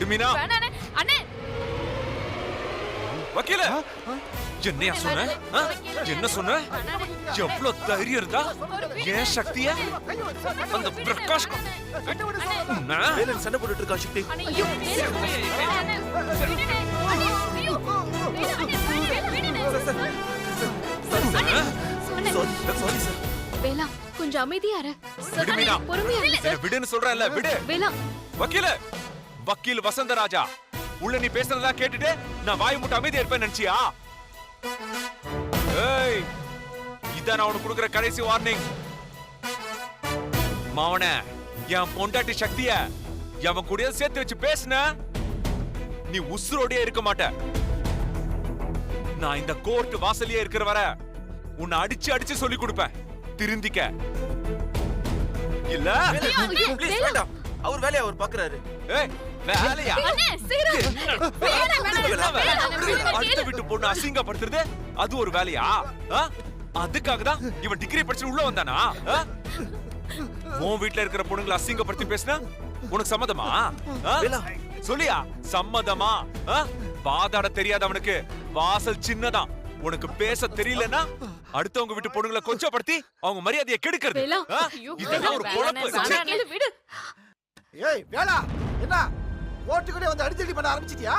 விடுமீனா அண்ணே வக்கீல என்னையா சொன்ன? என்ன சொன்ன எவ்வளவு தைரியம் இருந்தா ஏன் சக்திய அந்த பிரகாஷ் சண்டை போட்டுட்டு இருக்கா சக்தி வேலா கொஞ்சம் அமைதியா இரு பொறுமையா விடுன்னு சொல்றேன்ல விடு வேலா வக்கீல வக்கீல் வசந்தராஜா. உள்ள நீ பேசுனதெல்லாம் கேட்டுட்டு நான் வாய் முட்டை அமைதியா இருப்பேன் நினைச்சியா? ஏய் இதான் நான் உனக்கு கொடுக்குற கடைசி வார்னிங் மாவன என் பொண்டாட்டி சக்திய எவன் கூடயே சேர்த்து வச்சு பேசுன? நீ உசுரோடயே இருக்க மாட்ட. நான் இந்த கோர்ட் வாசலியே இருக்கிற வர உன்னை அடிச்சு அடிச்சு சொல்லி கொடுப்பேன். திருந்திக்க. இல்ல? அவர் வேலையை? அவர் பாக்குறாரு. ஏய் வேலையா? அடுத்த. வீட்டு பொண்ணு அசிங்கப்படுத்துறது அது ஒரு வேலையா? அதுக்காக தான் இவன் டிகிரி படிச்சு உள்ள வந்தானா? உன் வீட்ல இருக்கிற பொண்ணுங்களை அசிங்கப்படுத்தி பேசினா உனக்கு சம்மதமா. சொல்லியா? சம்மதமா? ஆ? வாதாட தெரியாது அவனுக்கு. வாசல் சின்னதான் உனக்கு பேச தெரியலன்னா அடுத்தவங்க வீட்டு பொண்ணுங்களை கொச்சப்படுத்தி அவங்க மரியாதையை கெடுக்கிறது. இதெல்லாம் ஒரு. ஏய் வேலா என்ன? கோர்ட்டுக்குள்ளே வந்து அடித்தடி பண்ண ஆரம்பிச்சிட்டியா?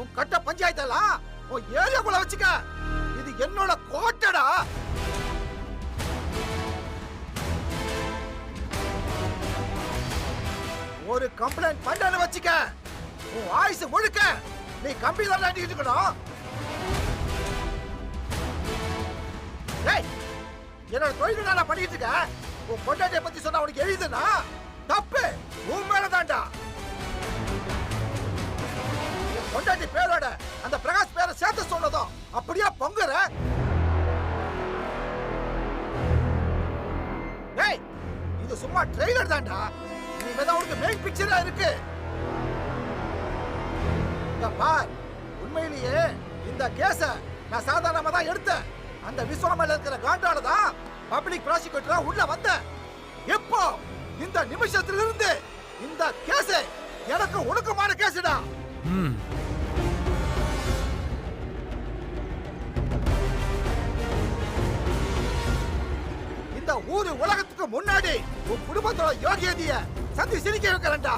உன் கட்ட பஞ்சாயத்தெல்லாம் உன் ஏரியாக்குள்ள வச்சுக்க. இது என்னோட கோட்டடா. ஒரு கம்ப்ளைண்ட் பண்ணனு வச்சுக்க. உன் ஆயுசு முழுக்க நீ கம்பி தான் அடிக்கிட்டு இருக்கணும். என்னோட தொழில் நான் பண்ணிட்டு இருக்கேன் உன் கொண்டாட்டியை பத்தி சொன்னா உனக்கு எழுதுனா தப்பு. உன் மேலதான்டா. கொண்டாட்டி பொண்டாட்டி பேரோட அந்த பிரகாஷ் பேரை சேர்த்து சொன்னதும் அப்படியே பொங்குற? ஏய் இது சும்மா ட்ரெய்லர் தான்டா. இனிமேதான் உனக்கு மெயின் பிக்சரா இருக்கு. இங்க பார் உண்மையிலேயே இந்த கேஸ நான் சாதாரணமா தான் எடுத்தேன். அந்த விஸ்வாமில இருக்கிற காண்டால தான் பப்ளிக் ப்ராசிக்யூட்டரா உள்ள வந்தேன். எப்போ? இந்த நிமிஷத்துல இருந்து இந்த கேஸ் எனக்கு ஒழுக்கமான கேஸ்டா. இந்த ஊரு உலகத்துக்கு முன்னாடி உன் குடும்பத்தோட யோகியதைய சந்தி சிரிக்க வைக்கிறேன்டா.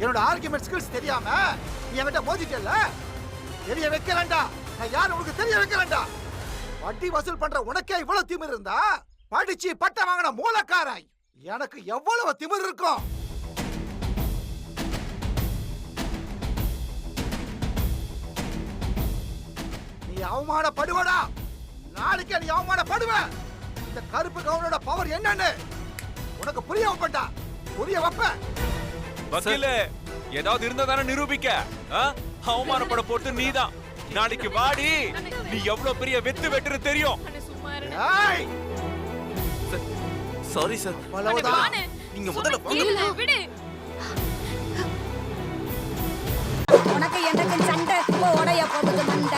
என்னோட ஆர்குமெண்ட் ஸ்கில்ஸ் தெரியாம நீ என்கிட்ட மோதிட்டல தெரிய வைக்கிறேன்டா நான் யார் உனக்கு தெரிய வைக்கிறேன்டா வட்டி வசூல் பண்ற உனக்கே இவ்வளவு திமிர் இருந்தா படிச்சு பட்டம் வாங்கின மூலக்காராய் எனக்கு எவ்வளவு திமிர் இருக்கும் நீ அவமானப்படுவடா. நாளைக்கே நீ அவமானப்படுவ. இந்த கருப்பு கவுனோட பவர் என்னன்னு உனக்கு புரிய வைப்பேன்டா. புரிய வைப்பேன். வக்கீல ஏதாவது இருந்தா தானே நிரூபிக்க. ஆ? அவமானப்பட போட்டு நீதான். நாளைக்கு வாடி. நீ எவ்வளவு பெரிய வெத்து வெட்டுன்னு தெரியும். Sorry sir. நீங்க முதல்ல உனக்கு எனக்கு சண்டை உடைய போகுது மண்டை